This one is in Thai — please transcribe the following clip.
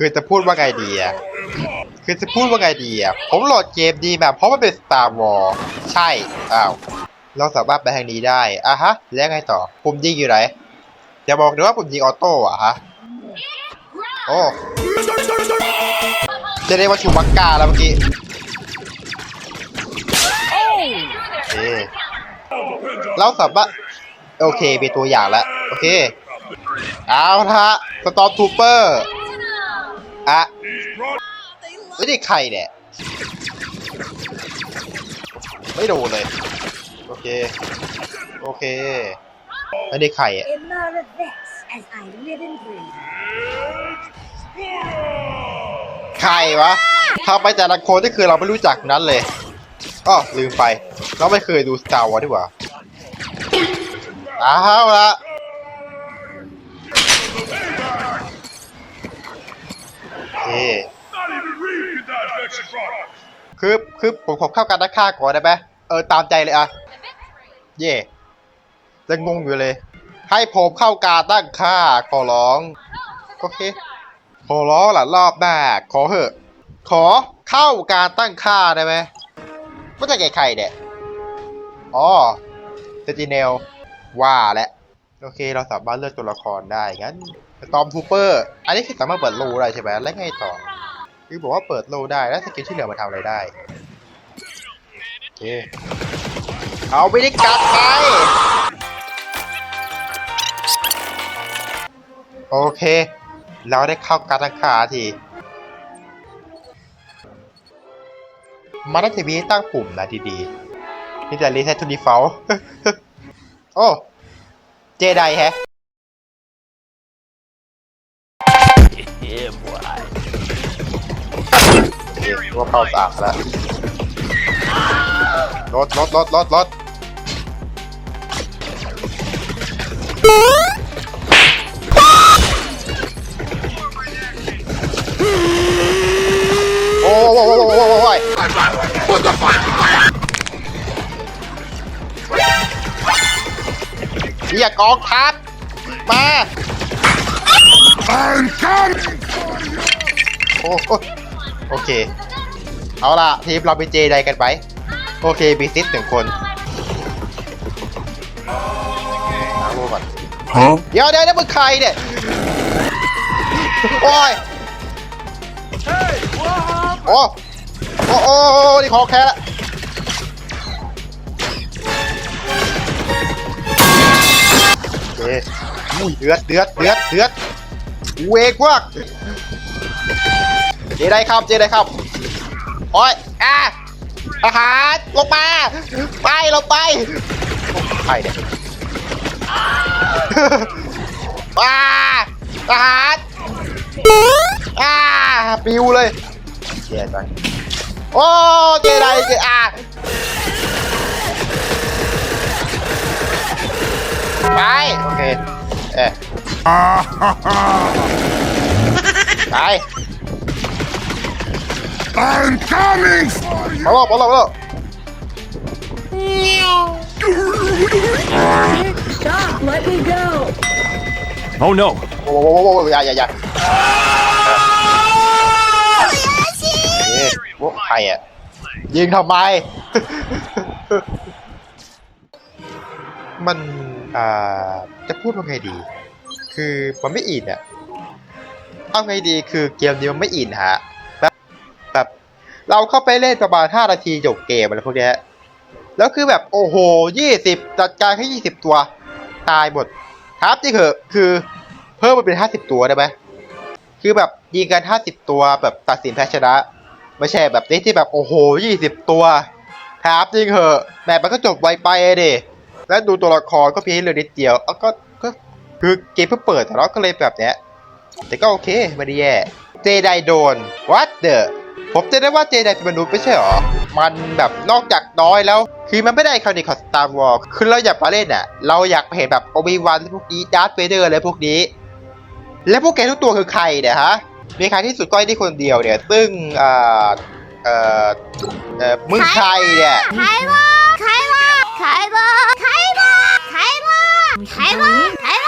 คือจะพูดว่าไงดีอะคือจะพูดว่าไงดีอะผมโหลดเกมดีแบบเพราะมันเป็น Star Wars ใช่ อ้าว เราสามารถไปทางนี้ได้ อะฮะ แล้วไงต่อ ปุ่มยิงอยู่ไหน อย่าบอกนะว่าปุ่มยิงออโต้อะฮะ โอ้จะได้ว่าชูบักกาแล้วเมื่อกี้โอเเราสามารถโอเคเป็นตัวอย่างแล้ว โอเค เอาละฮะสตอมทูเปอร์ อะไม่ได้ใครเนี่ย ไม่โดนเลย โอเค โอเค ไม่ได้ใครอะใครวะทำไปแต่ละคนที่คือเราไม่รู้จักนั้นเลยอ้อลืมไป เราไม่เคยดู Star Wars ดีกว่าเอาวละ คือคือผมขอเข้าการนักฆ่าก่อนได้ไหมเออตามใจเลยอะเย่จะงงอยู่เลย ให้ผมเข้าการตั้งค่าขอร้องโอเคขอร้องหล่ะรอบหน้าขอเหอะ ขอเข้าการตั้งค่าได้ไหมไม่ใช่แก่ใครเนี่ยอ๋อเซติเนลว่าแหละโอเค เราสามารถเลือกตัวละครได้งั้นตอมทูเปอร์ อันนี้คือสามารถเปิดโลได้ใช่ไหมแล้วไงต่อ คือบอกว่าเปิดโลได้แล้วสกิลที่เหลือมาทำอะไรได้โอเคเอาไปดิกัดไปโอเค เราได้เข้าการตั้งค่าทีมันน่าจะมีให้ตั้งปุ่มนะดีๆนี่จะรีเซ็ตทูดีฟอลโอ้ เจไดแฮะ ว่าเข้าสามแล้วรถรถรถรถรถโอ้โหโอ้โหโอ้โหโอ้โหโอ้โหเรียกองทัพมา I'm coming! โอ้โหโอเค เอาล่ะ ทีมเราเป็นเจไดกันไป โอเคบีซิสหนึ่งคนหาโลก่อน Huh? เดี๋ยวเดี๋ยวนี่มึงใครเนี่ย โอ้ยโอ้โอ้โอ้โอ้นี่คอแค่ละโอเคอุ้ยเดือดเดือดเดือดเดือดเวกวักเจได้ครับ เจได้ครับ โอ้ยอะอาหารลงมา ไปลงไปใครเนี่ยว้าทหารอ้าปิวเลยเจ๊จังโอ้เจไดเจอ่าไป โอเค เอ๊ะไป I'm coming for มาลบมาลบมาลบ Stop! Let me go! Oh no! โว้โว้โว้โว้อย่าอย่าอย่าเอ๊ะโว้ใครอะยิงทำไม มันอ่าจะพูดว่าไงดี คือมันไม่อินอะเอาไงดีคือเกมนี้มันไม่อินฮะแบบแบบ เราเข้าไปเล่นประมาณ5นาทีจบเกมอะไรพวกนี้แล้วคือแบบโอ้โหยี่สิบจัดการแค่ยี่สิบตัว ตายหมดครับจริงเหอะคือเพิ่มมาเป็นห้าสิบตัวได้ไหมคือแบบยิงกันห้าสิบตัวแบบตัดสินแพ้ชนะ ไม่ใช่แบบนี้ที่แบบโอ้โหยี่สิบตัวครับจริงเหอะแบบมันก็จบไวไปอะดิแล้วดูตัวละครก็เพียงเหลือนิดเดียวเอาก็ก็คือเกมเพิ่งเปิดแต่เราก็เลยแบบเนี้ยแต่ก็โอเคไม่ได้แย่เจไดโดน what the ผมจะได้ว่าเจไดเป็นมนุษย์ไม่ใช่หรอ มันแบบนอกจากน้อยแล้ว คือมันไม่ได้คานิคอสตาร์วอลคือเราอยากมาเล่นอะ เราอยากเห็นแบบโอบิวันพวกนี้ดาร์ธเวเดอร์อะไรพวกนี้ และพวกแกทุกตัวคือใครเนี่ยฮะ มีใครที่สุดก้อยที่คนเดียวเนี่ย ซึ่งอ่าเอ่อเอ่อมึงใครเนี่ยใครวะใครวะใครวะใครวะใครวะใครวะ